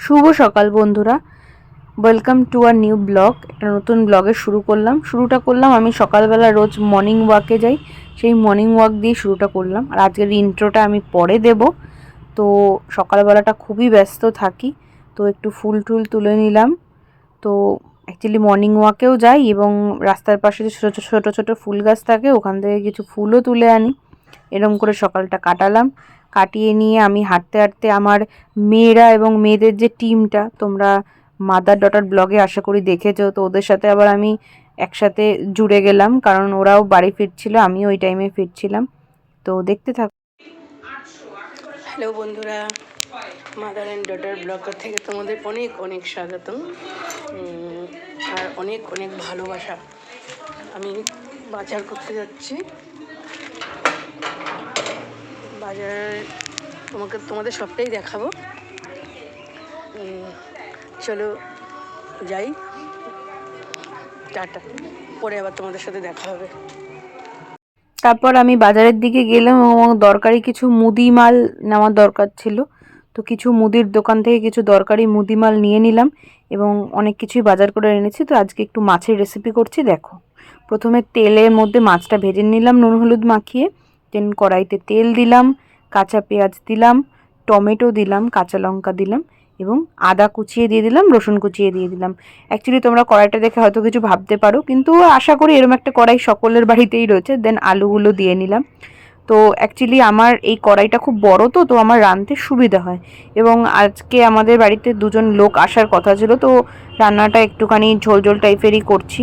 শুভ সকাল বন্ধুরা। Welcome to our new blog একটা নতুন ব্লগে শুরু করলাম। শুরুটা করলাম আমি সকালবেলা রোজ মর্নিং ওয়াকে যাই। সেই মর্নিং ওয়াক দিয়ে শুরুটা করলাম। আর আজকের ইন্ট্রোটা আমি পরে দেব। তো সকালবেলাটা খুবই ব্যস্ত থাকি। তো একটু ফুল টুল তুলে নিলাম। তো অ্যাকচুয়ালি মর্নিং ওয়াকেও যাই এবং রাস্তার পাশে যে ছোটো ছোটো ছোটো ফুল গাছ থাকে, ওখান থেকে কিছু ফুলও তুলে আনি। এরম করে সকালটা কাটালাম। কাটিয়ে নিয়ে আমি হাঁটতে হাঁটতে আমার মেয়েরা এবং মেয়েদের যে টিমটা, তোমরা মাদার ডটার ব্লগে আশা করি দেখেছ, তো ওদের সাথে আবার আমি একসাথে জুড়ে গেলাম, কারণ ওরাও বাড়ি ফিরছিল আমি ওই টাইমে ফিরছিলাম। তো দেখতে থাক হ্যালো বন্ধুরা মাদার অ্যান্ড ডটার ব্লগার থেকে তোমাদের অনেক অনেক স্বাগতম। আর অনেক অনেক ভালোবাসা আমি বাজার করতে যাচ্ছি। বাজার তোমাকে, তোমাদের সবটাই দেখাবো। চলো যাই। টাটা। পরে আবার তোমাদের সাথে দেখা হবে। তারপর আমি বাজারের দিকে গেলাম এবং দরকারি কিছু মুদি মাল নেওয়ার দরকার ছিল। তো কিছু মুদির দোকান থেকে কিছু দরকারি মুদি মাল নিয়ে নিলাম এবং অনেক কিছুই বাজার করে এনেছি। তো আজকে একটু মাছের রেসিপি করছি, দেখো। প্রথমে তেলের মধ্যে মাছটা ভেজে নিলাম, নুন হলুদ মাখিয়ে। দেন কড়াইতে তেল দিলাম। কাঁচা পেঁয়াজ দিলাম, টমেটো দিলাম, কাঁচা লঙ্কা দিলাম এবং আদা কুচিয়ে দিয়ে দিলাম, রসুন কুচিয়ে দিয়ে দিলাম। অ্যাকচুয়ালি তোমরা কড়াইটা দেখে হয়তো কিছু ভাবতে পারো, কিন্তু আশা করি এরকম একটা কড়াই সকলের বাড়িতেই রয়েছে। দেন আলুগুলো দিয়ে নিলাম। তো অ্যাকচুয়ালি আমার এই কড়াইটা খুব বড়, তো তো আমার রাঁধতে সুবিধা হয়। এবং আজকে আমাদের বাড়িতে দুজন লোক আসার কথা ছিল, তো রান্নাটা একটুখানি ঝোল ঝোল টাইপেরই করছি,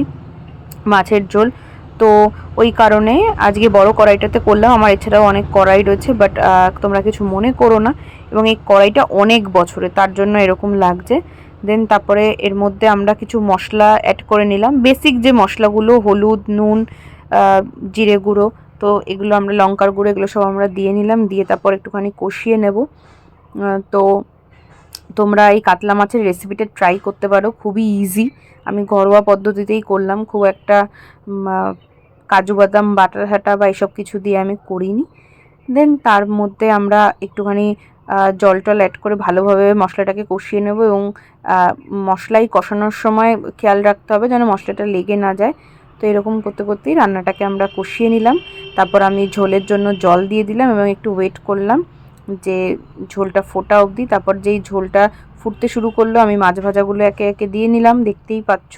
মাছের ঝোল। তো ওই কারণে আজকে বড় কড়াইটাতে করলাম। আমার এছাড়াও অনেক কড়াই রয়েছে বাট তোমরা কিছু মনে করো না। এবং এই কড়াইটা অনেক বছরে, তার জন্য এরকম লাগছে। দেন তারপরে এর মধ্যে আমরা কিছু মশলা অ্যাড করে নিলাম। বেসিক যে মশলাগুলো, হলুদ, নুন জিরে গুঁড়ো, তো এগুলো আমরা লঙ্কার গুঁড়ো, এগুলো সব আমরা দিয়ে নিলাম। দিয়ে তারপর একটুখানি কষিয়ে নেব। তো তোমরা এই কাতলা মাছের রেসিপিটা ট্রাই করতে পারো। খুবই ইজি আমি ঘরোয়া পদ্ধতিতেই করলাম। খুব একটা কাজু বাদাম বাটা হাটা বা এসব কিছু দিয়ে আমি করিনি। দেন তার মধ্যে আমরা একটুখানি জল টল অ্যাড করে ভালোভাবে মশলাটাকে কষিয়ে নেব এবং মশলাই কষানোর সময় খেয়াল রাখতে হবে যেন মশলাটা লেগে না যায়। তো এরকম করতে করতেই রান্নাটাকে আমরা কষিয়ে নিলাম। তারপর আমি ঝোলের জন্য জল দিয়ে দিলাম এবং একটু ওয়েট করলাম যে ঝোলটা ফোটা অবধি। তারপর যেই ঝোলটা ফুটতে শুরু করল, আমি মাছ ভাজাগুলো একে একে দিয়ে নিলাম। দেখতেই পাচ্ছ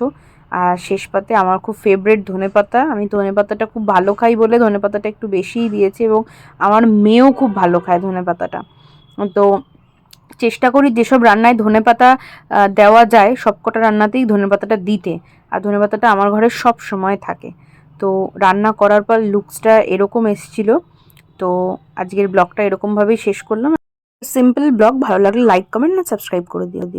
আর শেষ পাতে আমার খুব ফেভারিট ধনেপাতা। আমি ধনেপাতাটা খুব ভালো খাই বলে ধনেপাতাটা একটু বেশিই দিয়েছি এবং আমার মেয়েও খুব ভালো খায় ধনেপাতাটা। তো চেষ্টা করি যেসব রান্নায় ধনেপাতা আহ, দেওয়া যায় সবকটা রান্নাতেই ধনেপাতাটা দিতে। আর ধনেপাতাটা আমার ঘরে সব সময় থাকে। তো রান্না করার পর লুকসটা এরকম এসছিল। তো আজকের ব্লগটা এরকমভাবেই শেষ করলাম। সিম্পল ব্লগ ভালো লাগলে লাইক কমেন্ট না সাবস্ক্রাইব করে দিও দিও।